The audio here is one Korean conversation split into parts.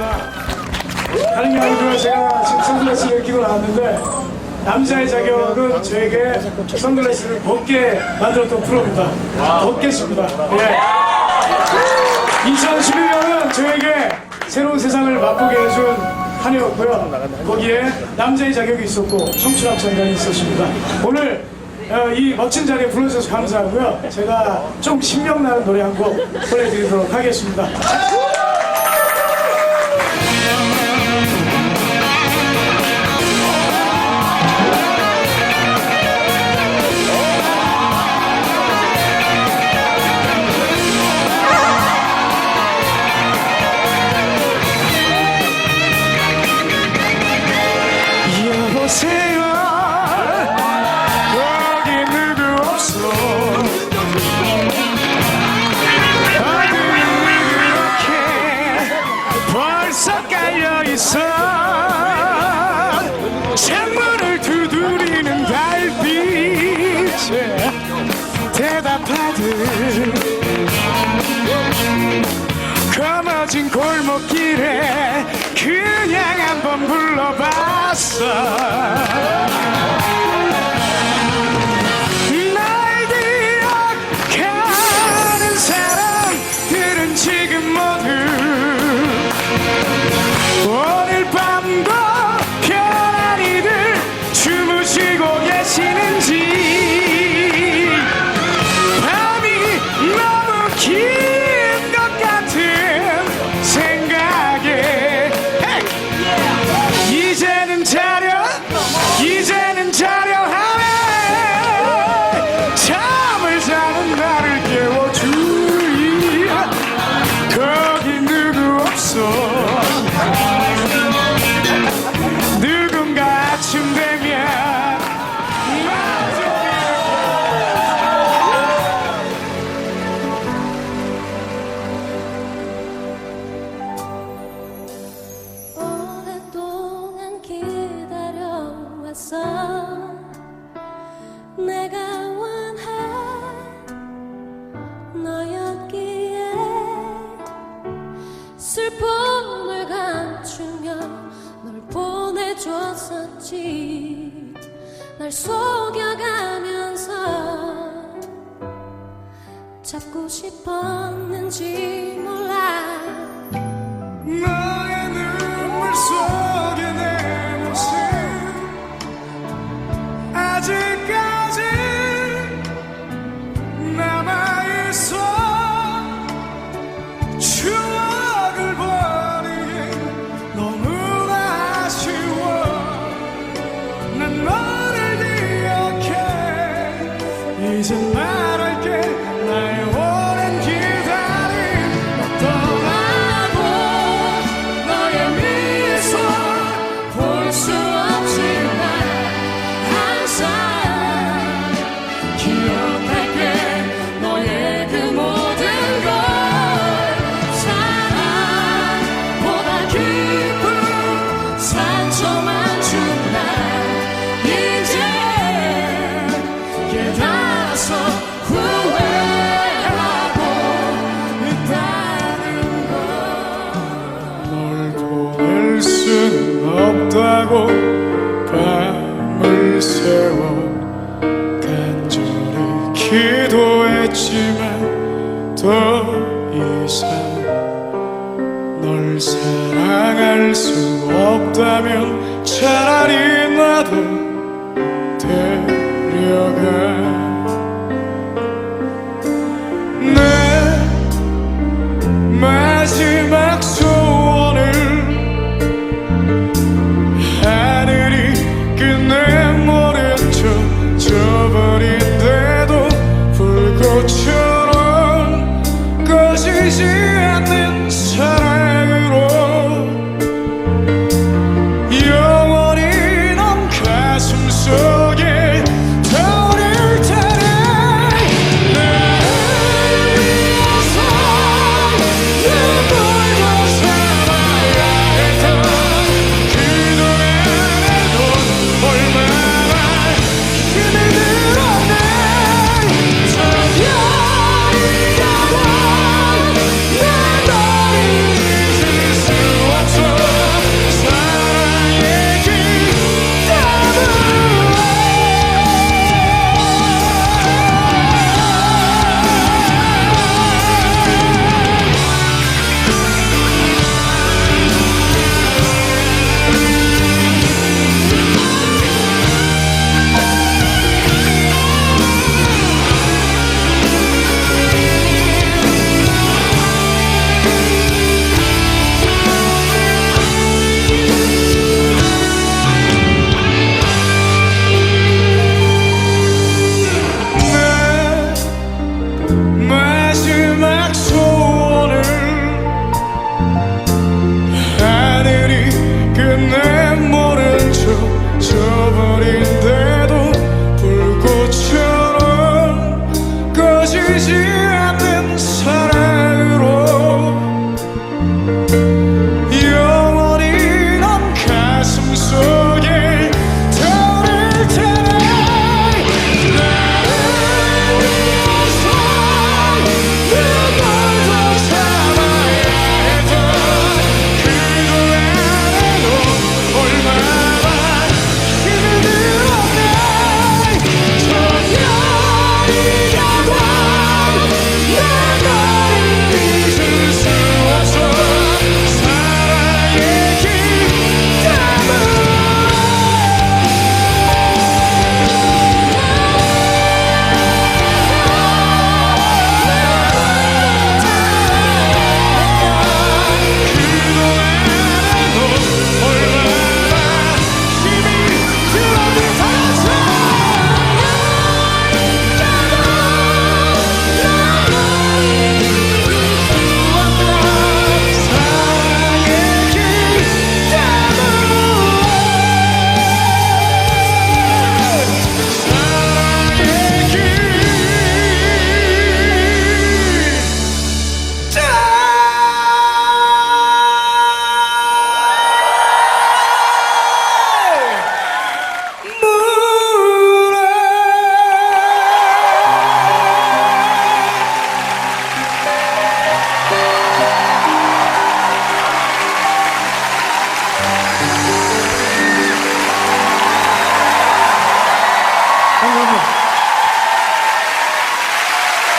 반갑습니다. 다른 게 아니고 제가 지금 선글라스를 끼고 나왔는데 남자의 자격은 저에게 선글라스를 벗게 만들었던 프로입니다. 벗겠습니다. 예. 2011년은 저에게 새로운 세상을 맛보게 해준 한 해였고요. 거기에 남자의 자격이 있었고 청춘 합창단이 있었습니다. 오늘 어, 이 멋진 자리에 불러주셔서 감사하고요. 제가 좀 신명나는 노래 한 곡 보내드리도록 하겠습니다. 검어진 골목길에 그냥 한번 불러봤어 보내줬었지 날 속여가면서 잡고 싶었는지 몰라 없다고 밤을 새워 간절히 기도했지만 더 이상 널 사랑할 수 없다면 차라리 나도 데려가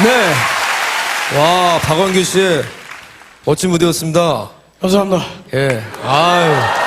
네. 와, 박원규 씨. 멋진 무대였습니다. 감사합니다. 예. 아유.